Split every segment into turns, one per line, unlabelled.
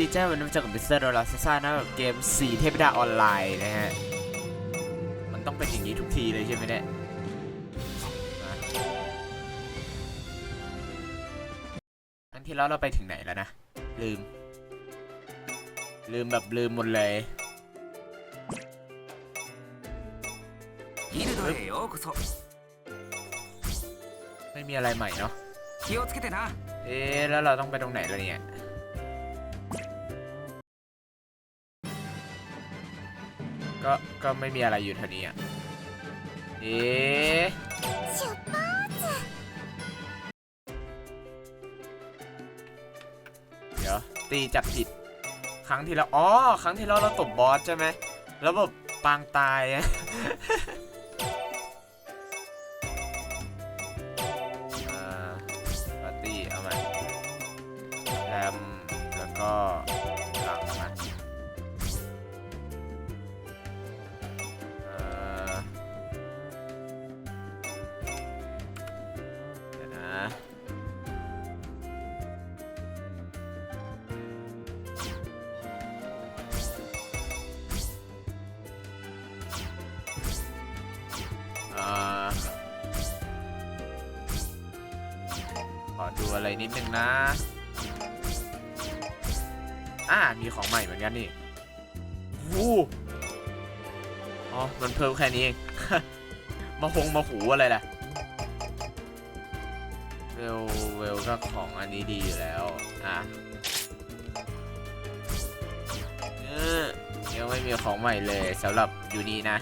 ดีจ้าวันนี้จะกับมิสเตอร์โดราซ่าซ่านะเกม 4 เทพดาออนไลน์นะฮะ มันต้องเป็นอย่างนี้ทุกทีเลยใช่ไหมเนี่ยทั้งที่แล้วเราไปถึงไหนแล้วนะ ลืม ลืมแบบลืมหมดเลยไม่มีอะไรใหม่เนาะเอ๊แล้วเราต้องไปตรงไหนแล้วเนี่ย ก็ก็ไม่มีอะไรอยู่ท่านี้อะเอ๊ะเดี๋ยวตีจับผิด ครั้งที่แล้วอ๋อครั้งที่แล้วเราตบบอสใช่ไหมแล้วแบบปางตายอะ ดูอะไรนิดนึงนะ อ่า มีของใหม่เหมือนกันนี่วู้อ๋อ มันเพิ่มแค่นี้เอง มาคงมาหูอะไรล่ะ เวลเวลก็ของอันนี้ดีอยู่แล้ว อะเออยังไม่มีของใหม่เลยสำหรับยูนีนะ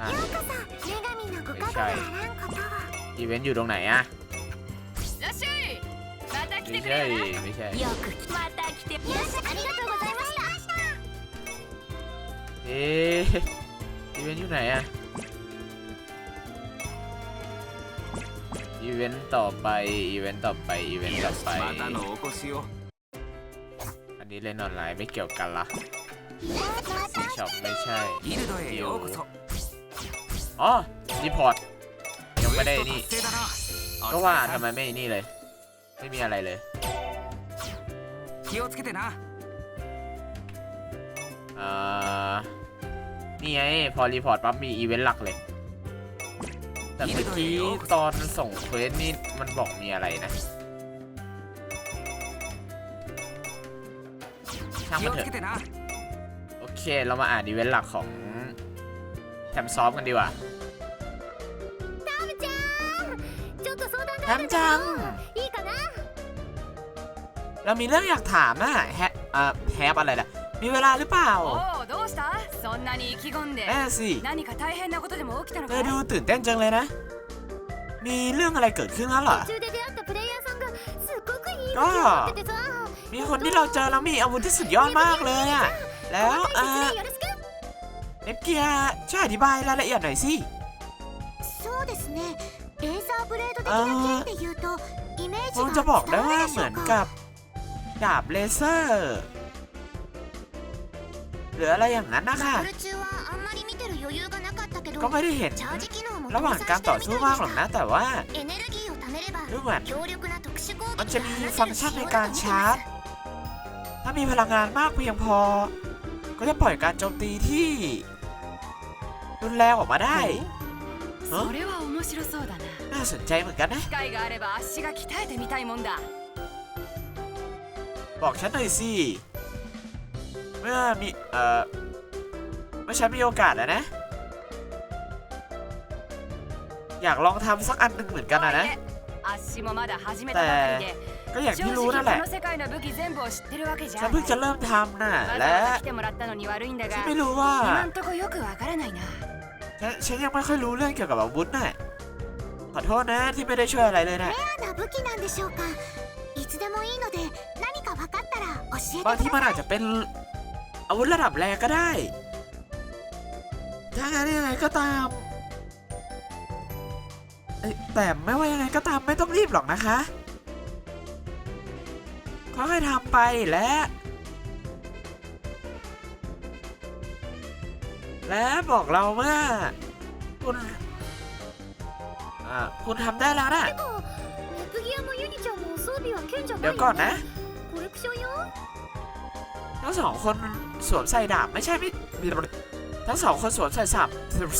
อะ
ไม่ใช่
อีเวนต์อยู่ตรงไหนอะ
いらっしゃいまた来て
ไม่
く
ใช่
れよな
ไม่ใช่
よく来また来てよしありがとうございました
เอ๊ะอีเวนต์อยู่ไหนอะอีเวนต์ต่อไปอีเวนต์ต่อไปอีเวนต์ต่อไป
またのお越しを
อันนี้เล่นออนไลน์ไม่เกี่ยวกันละช็อปไม่ใช่
ギルドへようこそ
อ๋อรีพอร์ตยัง
ク
ไม่ได้นี่ก็ว่าทำไมไม่นี่เลย ไม่มีอะไรเลยอ่านี่ไงพอรีพอร์ตปั๊บมีอีเวนต์หลักเลย แต่เมื่อกี้ตอนส่งเฟสนี่มันบอกมีอะไรนะช่างมันเถอะโอเค เรามาอ่านอีเวนต์หลักของแทมป์ซอฟกันดีกว่า แฮมจัง เรามีเรื่องอยากถามอะแฮะเอ่อแฮปอะไรล่ะ มีเวลาหรือเปล่าแน่สิเธอดูตื่นเต้นจังเลยนะ มีเรื่องอะไรเกิดขึ้นแล้วเหรอ
ก็
มีคนที่เราเจอแล้วมีอาวุธที่สุดยอดมากเลยอะแล้วเออเอฟเกียช่วยอธิบายรายละเอียดหน่อยสิ
ブレード的
あー
な剣で言うとイメー
ค
ジ
ง
が
จะบอกได้
伝わ
ว่า
るで
เห
しょ
มื
う
อน
か
กับดาบเลเซอร์ หรืออะไรอย่างนั้นนะคะ
バトル中はあんまり見てる余裕がなかったけど
ก็ไม่ได้เห็น
チャージ機能も
ระหว่างการต่อสู้มากหรอกนะ แต่ว่า
エネルギーを貯めれば
ดูเหมือน
強力な特殊攻
มัน
撃
จะ
が
มี
放
ฟัง
せ
ก์
る
ชัน
仕
ใน
様
กา
だ
ร
と思い
ชาร์จ
ます
ถ้ามีพลังงานมากเพียงพอ ก็จะปล่อยการโจมตีที่รุนแรงออกมาได้
それは面白そうだな
น่าสนใจเหมือนกันนะ
機会があれば足が鍛えてみたいもんだ
บอกฉันหน่อยสิ เมื่อมี เอ่อ เมื่อฉันมีโอกาสแล้วนะ อยากลองทำสักอันหนึ่งเหมือนกันนะนะ
あっしもまだ始めたばかりで
ก็อย่าง
正
ที่
直
รู้
こ
นั่นแหละ
の世界の武器全部を知ってるわけじゃ
ฉันเพิ่งจะเริ่มทำน่ะ
わざ
และ
わざ来てもらったのに悪いんだ
ฉัน
が
ไม่รู้ว่า ฉันฉันยังไม่ค่อยรู้เรื่องเกี่ยวกับอาวุธน่ะ ขอโทษนะที่ไม่ได้ช่วยอะไรเลยนะ
レアな武器なんでしょうかいつでもいいので何か分かったら教えて
บาง
く
ที่มัน
ださ
อาจจะเป็นอาวุธระดับแรงก็ได้ ถ้างั้นยังไงก็ตามเอ้ยแต่ไม่ว่ายังไงก็ตามไม่ต้องรีบหรอกนะคะค่อยๆทำไปและ และบอกเราว่าคุณอ่าคุณทำได้แล้วนะ
いネプギアもユニちゃんも装備は賢者
เดี๋ยวก่อนนะ
コレクシ
ทั้งสองคนสวมใส่ดาบไม่ใช่ไม่ทั้งสองคนสวมใส่สับ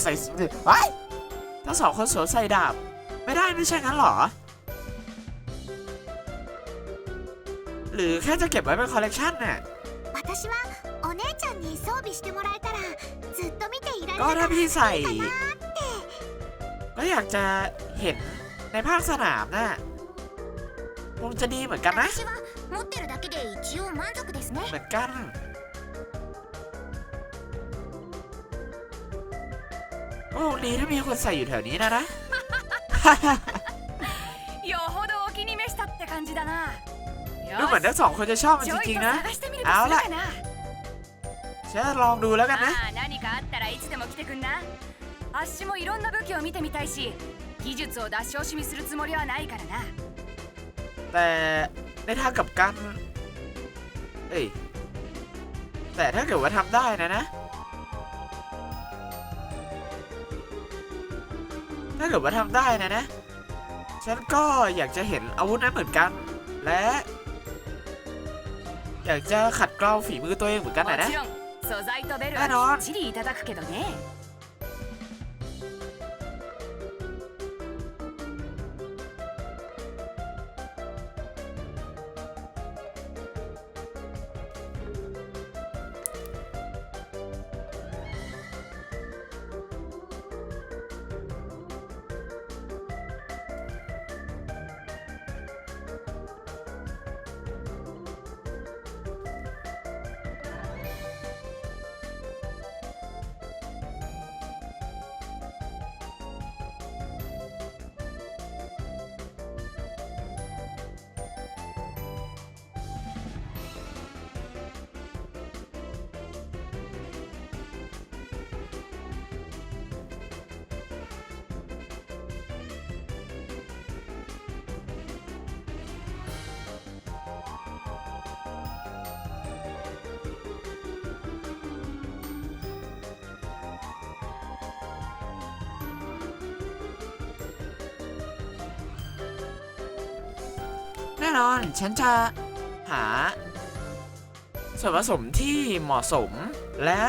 ใส่ไว้ทั้งสองคนสวมใส่ดาบ ไม่ได้ไม่ใช่งั้นเหรอ หรือแค่จะเก็บไว้เป็นคอลเลกชันน่ะ
私はお姉ちゃんに装備してもらえたらずっと見ていられ
ก็ถ้าพี่ใส่ ก็อยากจะเห็นในภาคสนามน่ะคงจะดีเหมือนกันนะเหมือนกันโอ้ดีที่มีคนใส่อยู่แถวนี้นะนะดูเหมือนทั้งสองคนจะชอบมันจริงๆนะ เอา
ล่ะ
ฉันลองดูแล้วกันนะ
らいつでも来てくんなあっしもいろんな武器を見てみたいし技術を出し惜しみするつもりはないからな
แต่ในทางกลับกัน เอ้ย แต่ถ้าเกิดว่าทำได้นะนะ ถ้าเกิดว่าทำได้นะนะ ฉันก็อยากจะเห็นอาวุธนั้นเหมือนกัน และ อยากจะขัดเกลาฝีมือตัวเองเหมือนกัน
も
นะนะ
ちろん 素材とベルはきっちりいただくけどね
แน่นอน ฉันจะหา ส่วนผสมที่เหมาะสมและ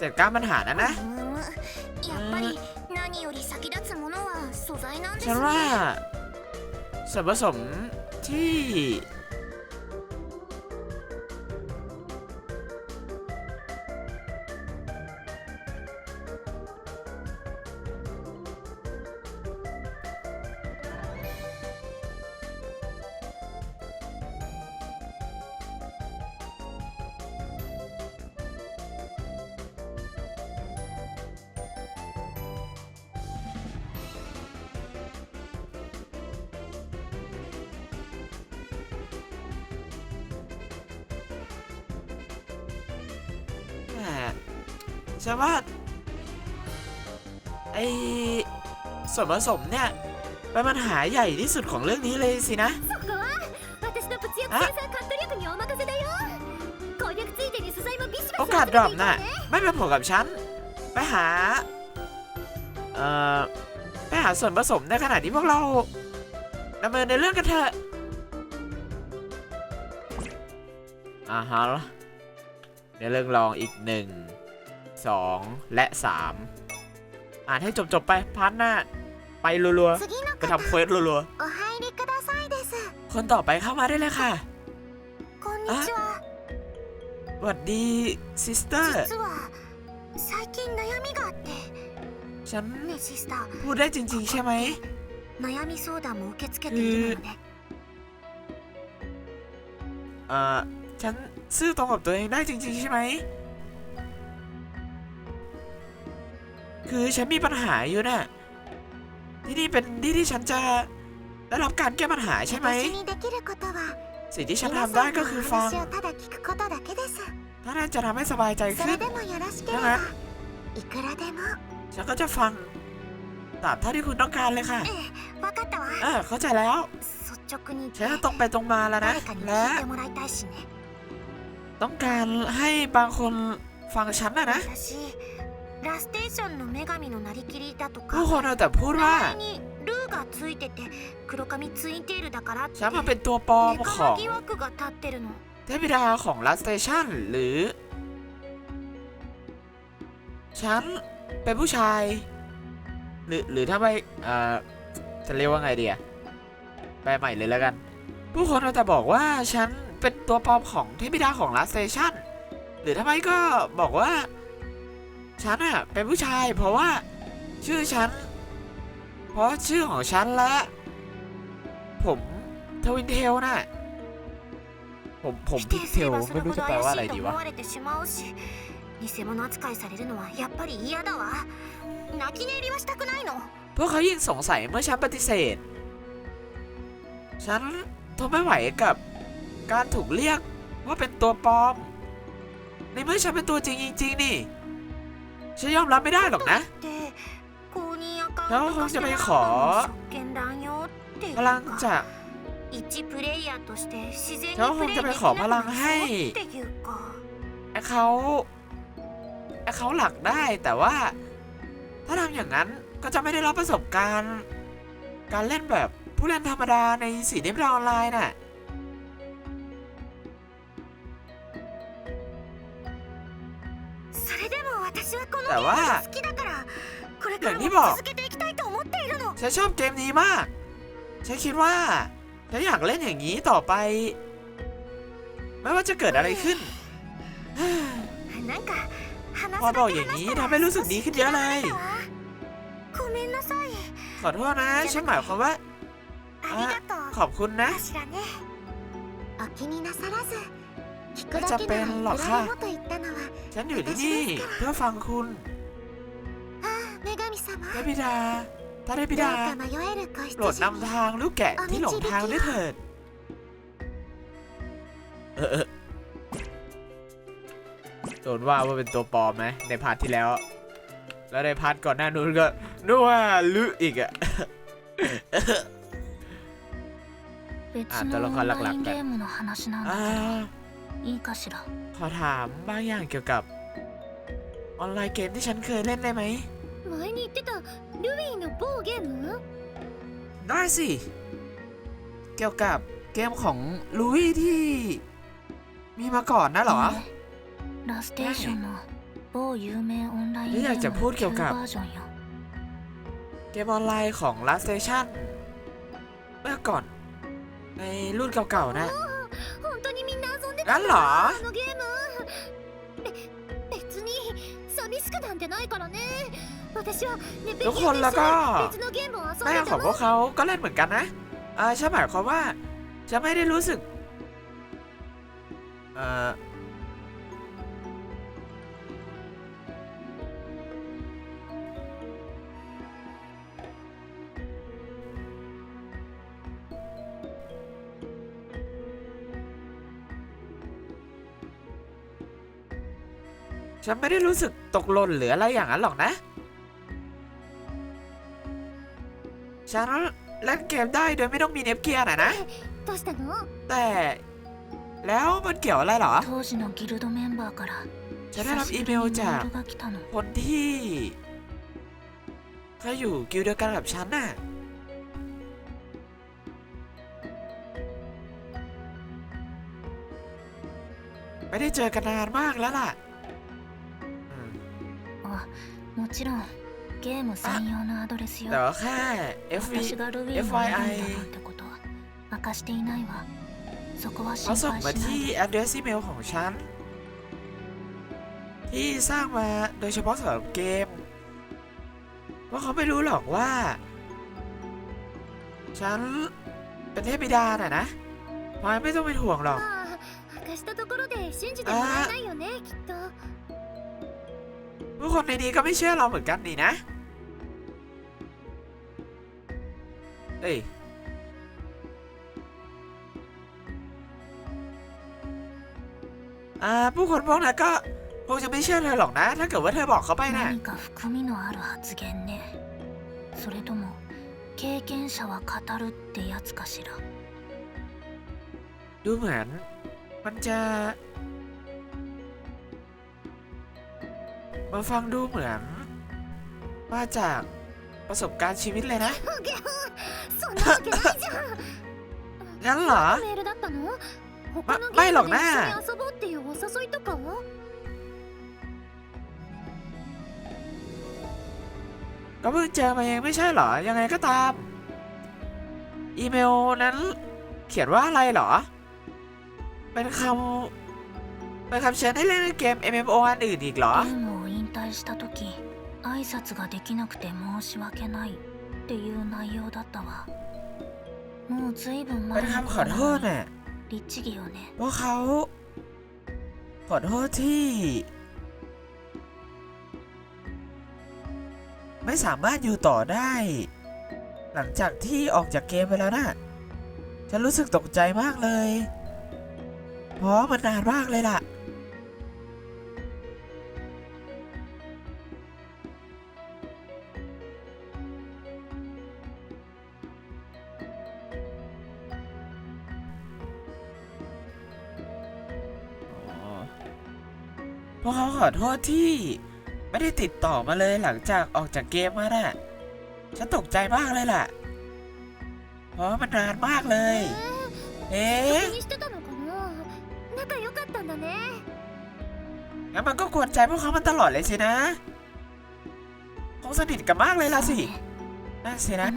จัดการปัญหานะนะฉันว่าส่วนผสมที่ ใช่ว่าไอส่วนผสมเนี่ยเป็นปัญหาใหญ่ที่สุดของเรื่องนี้เลยสินะโอกาสดรอปน่ะ ไม่เป็นผลกับฉัน ไปหา เอ่อ ไปหาส่วนผสมในขณะที่พวกเราดำเนินในเรื่องกันเถอะอ่าฮะ ในเรื่องลองอีกหนึ่ง สอง และสามอ่านให้จบๆไปพันหน้า ไปรัว
次の
ๆ ไปทำเควสรัว
お入りくださいです
ๆ คนต่อไปเข้ามาได้เลยค่ะ
こんにちは
สวัสดีซิสเตอร์
実は最近悩みがあって
ฉัน
ねシスター
พูดได้จริง ๆ ใช่ไหม
悩み相談も受け付けているので
เอ่อ ฉัน ซื่อตรงกับตัวเองได้จริง ๆ ใช่ไหม คือฉันมีปัญหาอยู่น่ะที่นี่เป็นที่ที่ฉันจะได้รับการแก้ปัญหาใช่ไหม สิ่งที่ฉันทำได้ก็คือฟังถ้าท่นจะทำให้สบายใจขึ้น
ใช่ไหม
ฉันก็จะฟังตามเท่าที่คุณต้องการเลยค่ะ เออเข้าใจแล้ว ฉันต้องไปตรงมาแล้วนะ และ ต้องการให้บางคนฟังฉันนะนะ
私ラステーションの女神のなりきりだとか
ผู้คนเอาแต่พูด
名
ว่า
前にルーがついてて黒髪ツインテールだからって
ฉันมันเป็นตัวปลอม
ネ
ข
カ
อง
マ疑惑が立ってるの
เทพธิดาของลัสเตชันหรือ ฉันเป็นผู้ชาย หรือหรือถ้าไม่เอ่อจะเรียกว่าไงดีอะแปลใหม่เลยแล้วกัน ผู้คนอาจจะบอกว่าฉัน เป็นตัวปลอมของเทพธิดาของลัสเตชันหรือถ้าไม่ก็บอกว่า ฉันอะเป็นผู้ชาย เพราะว่าชื่อฉัน เพราะชื่อของฉันและ ผมทวินเทลน่ะ ผมผม
否
พิก
定
เท
すれ
ล
ばそ
ไม่
の
รู้
ほ
จะ
ど
แปล
怪
ว่า
し
อะไร
いと
ดี
思
วะ
われてしまうし偽物扱いされるのはやっぱり嫌だわ泣き寝入りはしたくないの
พวกเขายิ่งสงสัยเมื่อฉันปฏิเสธ ฉันทนไม่ไหวกับ การถูกเรียกว่าเป็นตัวปลอม ในเมื่อฉันเป็นตัวจริงจริงๆนี่ ฉันยอมรับไม่ได้หรอกนะ แล้วคงจะไปขอพลังจากแล้วคงจะไปขอพลังให้เขาเขาหลักได้แต่ว่า ถ้าทำอย่างนั้นก็จะไม่ได้รับประสบการณ์ การเล่นแบบผู้เล่นธรรมดาในสีเดมออนไลน์น่ะ แต่ว่าอย่างที่บอกฉันชอบเกมนี้มาก ฉันคิดว่าฉันอยากเล่นอย่างนี้ต่อไป ไม่ว่าจะเกิดอะไรขึ้นพอบอกอย่างนี้ทำให้รู้สึกดีขึ้นเยอะเลยขอโทษนะ ฉันหมายความว่า ขอบคุณนะ
ก็
จะเป็นหรอกค่ะ ฉันอยู่ที่นี่เพื่อฟังคุณเทพิดาทานเทพิดาโปรดนำทางลูกแกะที่หลงทางด้วยเถิดโดนว่าว่าเป็นตัวปลอมไหมในพาร์ทที่แล้ว แล้วในพาร์ทก่อนหน้านู้นก็นัว่าลึอีกอะ
อ่า
นตัวละครหลักๆกันอ่า
ゲームの話なんだ
อ่า
けどいいかしら
ขอถามบางอย่างเกี่ยวกับ ออนไลน์เกมที่ฉันเคยเล่นได้ไหม
前に言ってたルビーの某ゲーム
ได้สิ เกี่ยวกับเกมของลุยที่ มีมาก่อนนะเหรอ
いいえラステーションの某有名オンラインゲ
いやじゃあ
ームの
พูดเกี่ยวกับ
旧バージョンよ
เกมออนไลน์ของ Last Station เมื่อก่อน ในรุ่นเก่าๆนะ
本当にみ んな遊んで
なんだ
あのゲームべ別に寂しくなんてないからね私はねべき
ทุกคนแล้วก็
別のゲームを遊ん
แม่
で
ของ
て
พว
も
กเขาก็เล่นเหมือนกันนะเออฉันหมายความว่าฉันไม่ได้รู้สึก เออ ฉันไม่ได้รู้สึกตกหล่นหรืออะไรอย่างนั้นหรอกนะ ฉันเล่นเกมได้โดยไม่ต้องมีเนฟเกียร์นะนะ
どうしたの
แต่แล้วมันเกี่ยวอะไรเหรอ
当時のギルドメンバーから
ฉันได้รับ
久し
อี
ぶ
เม
り
ล
にメ
จาก
ールが来たの
คนที่เคยอยู่กิลด์เดียวกันกับฉันน่ะ ไม่ได้เจอกันนานมากแล้วล่ะ
ちろんゲーム専用のアドレスよ
แต่ว่าแค่ FV
私がルビーのエデンだなんてことは明かしていないわそこは
เขา
心
ส่ง
配
มา
しない
ที่
で
address email ของฉัน ที่สร้างมาโดยเฉพาะสำหรับเกมว่าเขาไม่รู้หรอกว่า ฉันเป็นเทพบิดาน่ะนะพายไม่ต้องเป็นห่วงหรอก
まあ明かしたところで信じてもらえないよねきっと
ผู้คนในนี้ก็ไม่เชื่อเราเหมือนกันนี่นะ เอ้ย อ่า ผู้คนพวกนั้นก็คงจะไม่เชื่อเธอหรอกนะ ถ้าเกิดว่าเธอบอกเขาไปนะ
何か含みのある発言ねそれとも経験者は語るってやつかしら
ดูเหมือน มันจะ มันฟังดูเหมือนว่าจากประสบการณ์ชีวิตเลยนะ งั้นเหรอ
ไม่ไม่หรอกนะ
ก็เพิ่งเจอมาเองไม่ใช่เหรอ ยังไงก็ตาม อีเมลนั้นเขียนว่าอะไรเหรอ เป็นคำเป็นคำเชิญให้เล่นเกม MMO อันอื่นอีกเหรอ
退した時挨拶ができなくて申し訳ないっていう内容だったわもうずいぶん
เป็น
前の
คำขอ
こと
โท
な
ษ
のに
น่ะ
律儀よね
พวกเขาขอโทษที่ ไม่สามารถอยู่ต่อได้ หลังจากที่ออกจากเกมไปแล้วนะฉันรู้สึกตกใจมากเลย เพราะมันนานมากเลยล่ะ อโทษที่ ไม่ได้ติดต่อมาเลยหลังจากออกจากเกมมาน่ะ ฉันตกใจมากเลยล่ะ เพราะมันนานมากเลย เอ๊ะงั้นมันก็กวนใจพวกเขามาตลอดเลยสินะคงสนิทกันมากเลยล่ะสินั่นสินะ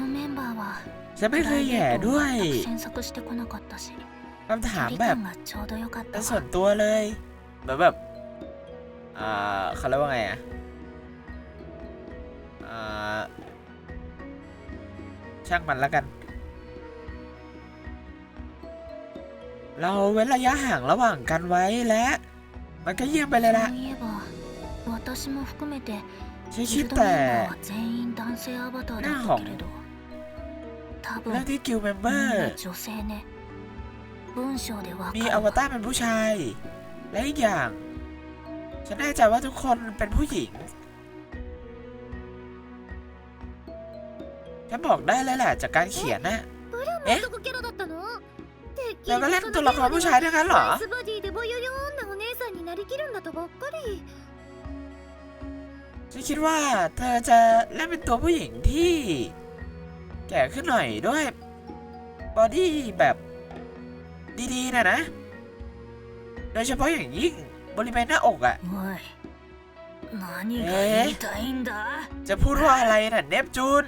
ฉันไม่เคยแย่ด้วยคำถามแบบส่วนตัวเลยแบบแบบอ่าเขาเรียกว่าไงอ่ะ อ่า ช่างมันแล้วกัน เราเว้นระยะห่างระหว่างกันไว้และ มันก็เยี่ยมไปเลย
そ
ละ
ういえば私も含めて
ฉัน
ギ
คิด
ルドメン
แต่
バーは全員男性アバターだったけれど多
เรื่อง
分
ที่กิลเมมเบ
み
อน ร์
な女性ね文章でわ
มี
か
อ
る
ว
わ
ตารเป็นผู้ชาย และอีกอย่าง ฉันแน่ใจว่าทุกคนเป็นผู้หญิง ฉันบอกได้เลยแหละจากการเขียนนะ
เอ๊ะ
แล้วก็เล่นตัวละครผู้ชายด้วยกันเหรอฉันคิดว่าเธอจะเล่นเป็นตัวผู้หญิงที่ แก่ขึ้นหน่อยด้วยบอดี้แบบดีๆนะนะ โดยเฉพาะอย่างยิ่ง บริเวณหน้าอกอะ่ะ
おい何が
え
言いたいんだ、
จะพูดว่าอะไรน่ะเนปจูน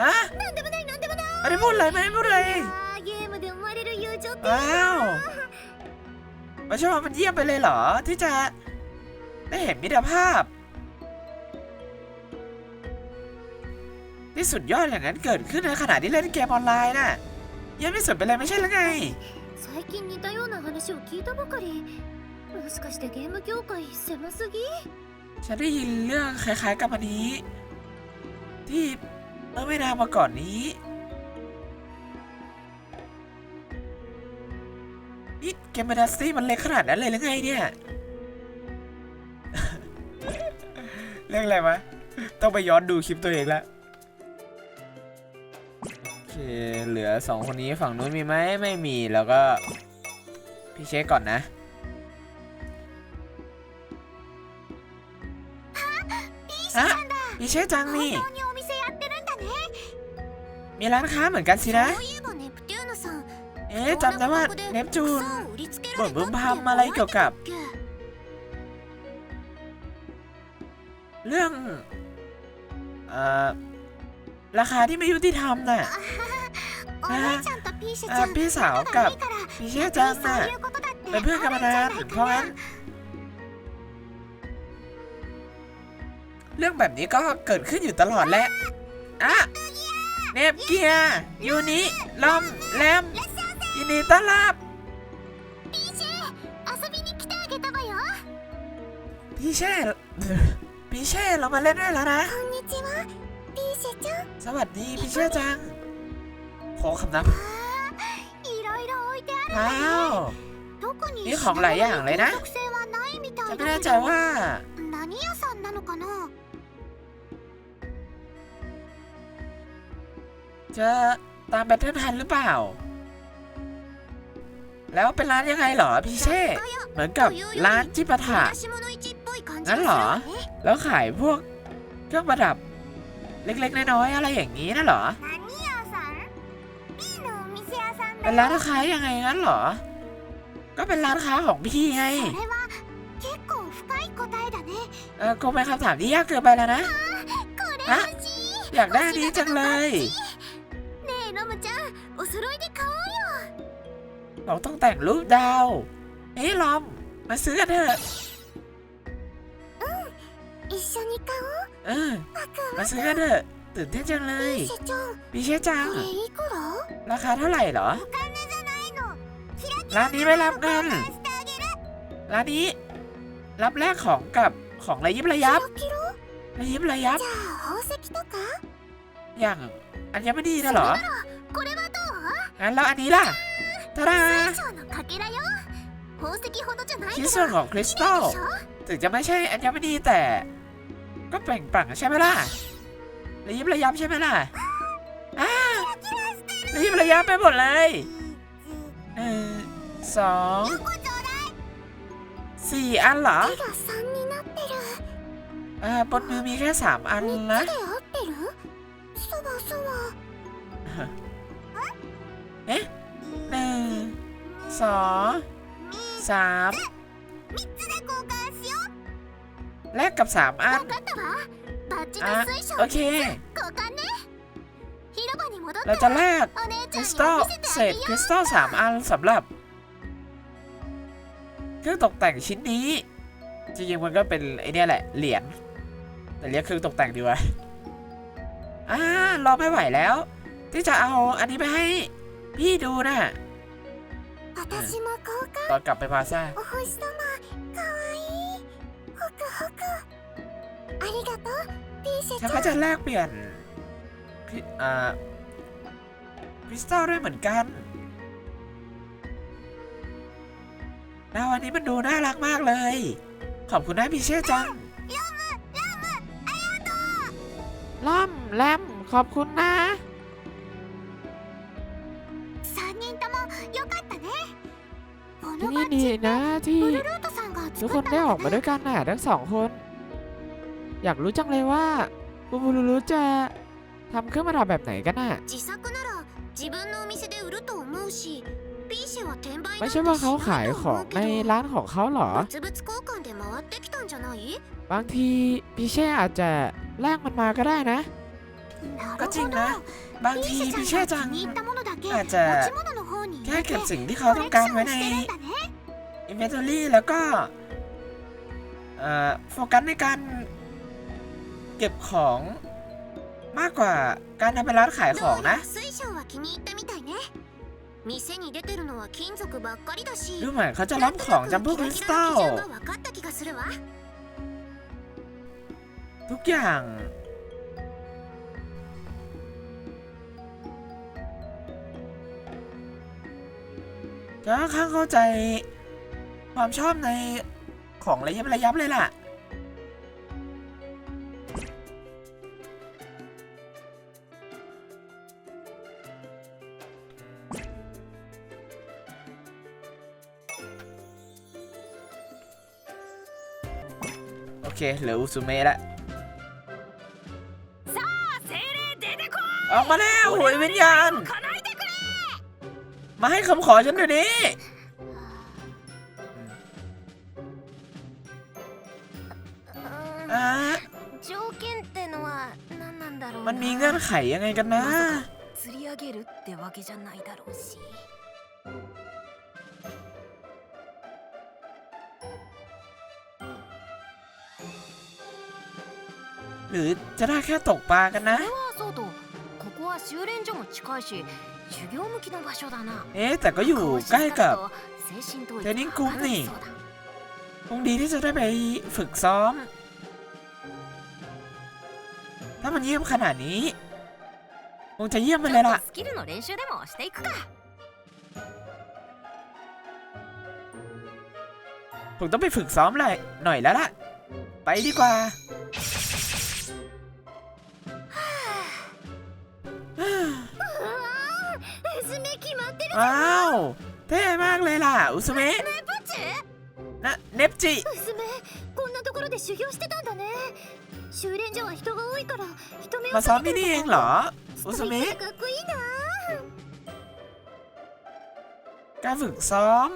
ฮะ
なんでもないなんでもない
ไม่ได้พูดอะไรไม่ได้พูดอะไร
あーゲームで生まれる友情って
ว้าวมันใช่ว่ามันเยี่ยมไปเลยเหรอ ที่จะได้เห็นมิตรภาพ ที่สุดยอดอย่างนั้นเกิดขึ้นในขณะที่เล่นเกมออนไลน์น่ะเยี่ยมที่สุดไปเลยไม่ใช่หรือไง
最近似たような話を聞いたばかり もしかしてゲーム業界狭すぎ
ฉันได้ยินเรื่องคล้ายๆกับอันนี้ ที่เมื่อไม่นานมาก่อนนี้นี่เกมดัสซี่มันเล็กขนาดนั้นเลยหรือไงเนี่ย เรื่องอะไรวะ ต้องไปย้อนดูคลิปตัวเองแล้ว โอเค เหลือสองคนนี้ฝั่งนู้นมีไหมไม่มีแล้วก็ พี่เช็คก่อนนะ อะอีเช่จังนี่มีร้านค้าเหมือนกันสินะ เอ๊ะจำได้ว่าเนปจูนบ่นบึมพามอะไรเกี่ยวกับ เรื่องเอ่อราคาที่ไม่ยุติธรรมน่ะพี่สาวกับพี่เชี่ยจังน่ะเป็นเพื่อนกันมานานเพราะงั้น เรื่องแบบนี้ก็เกิดขึ้นอยู่ตลอดแหละอะเนบเกียยูนิลอมแลมยินดีต้อนรับพี่แช่พี่แช่เรามาเล่นด้วยแล้วนะสวัสดีพี่แช่จัง ขอคำนับว้าวนี่ของหลายอย่างเลยนะจะไม่แน่ใจว่า จะตามแบทเทิลทันหรือเปล่า แล้วเป็นร้านยังไงหรอพี่เช่ เหมือนกับร้านจิปาถะงั้นเหรอ แล้วขายพวกเครื่องประดับ เล็กๆน้อยๆอะไรอย่างนี้นะเหรอเป็นร้านค้ายังไงงั้นเหรอ ก็เป็นร้านค้าของพี่ไงเออคงเป็นคำถามที่ยากเกินไปแล้วนะ
ฮะ
อยากได้นี้จังเลย
揃いで買おうよ
เราต้องแต่งรูปดาว เฮ้ยลอม มาซื้อกันเถอะ
一緒に買おう
เออ
ワク
มา
ワ
ซื้อกันเถอะ ตื่นเต้นจังเลย
クシェちゃん
พี่เชจัง
これいくら
ราคาเท่าไหร่เหรอ
お金じゃないのキラキ
ร้านนี้ไม่รับเงิน
ラしてあげる
ร้านนี้ รับแลกของกับของระยิบระยับ
キロ
ระยิบระยับ
じゃあ宝石とか
อย่างอัญมณีนะเหรอ อันแล้วอันนี้ล่ะตาดาชิ้ส่วนของคริสตัลถึงจะไม่ใช่อัญมณีแต่ ก็แปล่งปังใช่ไหมล่ะระยิบระยับใช่ไหมล่ะระยิบระยับไปหมดเลยหนึ่สองสี่อันเหรออ่บนมือมีแค่สามอันนะ สองสามแลกกับสามอัน
อะ
โอเค เราจะแลกคริสตัลเศษคริสตัลสามอันสำหรับเครื่องตกแต่งชิ้นนี้ จริงๆมันก็เป็นไอเนี้ยแหละ เหรียญแต่เรียกเครื่องตกแต่งดีกว่าอ่ารอไม่ไหวแล้ว ที่จะเอาอันนี้ไปให้พี่ดูนะ่ะ
私も交換
ตอนกลับไปพลาซ่า
お星様かわいいホクホクありがとうピーシェ
ฉัน
ちゃ
ก็
ん
จะแลกเปลี่ยนคริอ่าคริสตัลด้วยเหมือนกันดาวอันนี้มันดูน่ารักมากเลย ขอบคุณนะพี่เช่จัง ล่อมแลมขอบคุณนะ ดีนะที่ทุกคนได้ออกมาด้วยกันน่ะทั้งสองคน อยากรู้จังเลยว่าบูบูรูรู้จะทำเครื่องประดับแบบไหนกันน่ะไม่ใช่ว่าเขาขายของในร้านของเขาหรอ บางทีพีเช่อาจจะแลกมันมาก็ได้นะ ก็จริงนะ บางทีพีเช่จังอาจจะแค่เก็บสิ่งที่เขาต้องการไว้ใน Inventory แล้วก็โฟกัสในการเก็บของมากกว่าการทำเป็นร้านขายของนะดูเหมือนเขาจะรับของจำพวกคริสตัลทุกอย่าง จะข้างเข้าใจ ความชอบในของระยับระยับเลยล่ะ โอเค เหลืออุซูเมะละออกมาแล้วหวยวิญญาณ มาให้คำขอฉันเดี๋ยดิ ไขยังไงกันนะหรือจะได้แค่ตกปลากันนะเอ๊แต่ก็อยู่ใกล้กับเทนนิสกรุ๊ปนี่คงดีที่จะได้ไปฝึกซ้อม ถ้ามันเยี่ยมขนาดนี้ คงจะเยี่ยมไปเลยล่ะ
スキルの練習でもしていくか
ผมต้องไปฝึกซ้อมหน่อยหน่อยแล้วล่ะ ไปดีกว่า
娘決まってる
ว้าวเท่มากเลยล่ะ อุสเมะ
ブチ
นะเนปจิ
娘こんなところで修行してたんだね修練所は人が多いから人目を
มาซ้อมที่นี่เองเหรอ
ฟู
ซุมะการฝึกซ้อม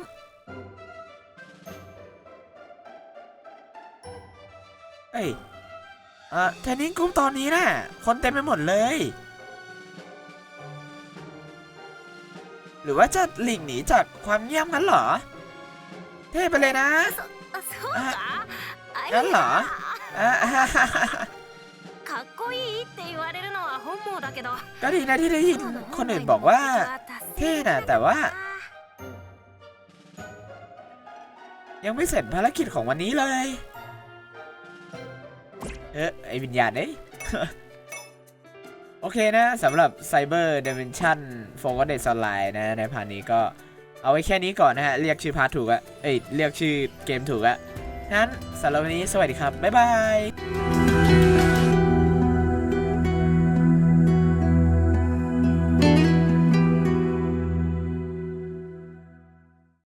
เอ้ยเอ่อทนนิสกลุ่มตอนนี้น่ะ คนเต็มไปหมดเลย หรือว่าจะหลีกหนีจากความเงียบงั้นเหรอ เท่ไปเลยนะ
あงั้นเห
รอ อะ
かっこいいって言わ
ก็ดีนะที่ได้ยินคนอื่นบอกว่า เท่นะแต่ว่า ยังไม่เสร็จภารกิจของวันนี้เลย เอ๊ะไอวิญญาณเอ้ยโอเคนะสำหรับ Cyber Dimension f o r w a r d e Online นะ ในพาร์ทนี้ก็เอาไว้แค่นี้ก่อนนะฮะ เรียกชื่อพาร์ทถูกอะเอ้ย เรียกชื่อเกมถูกอะงั้นสำหรับวันนี้สวัสดีครับ บ๊ายบาย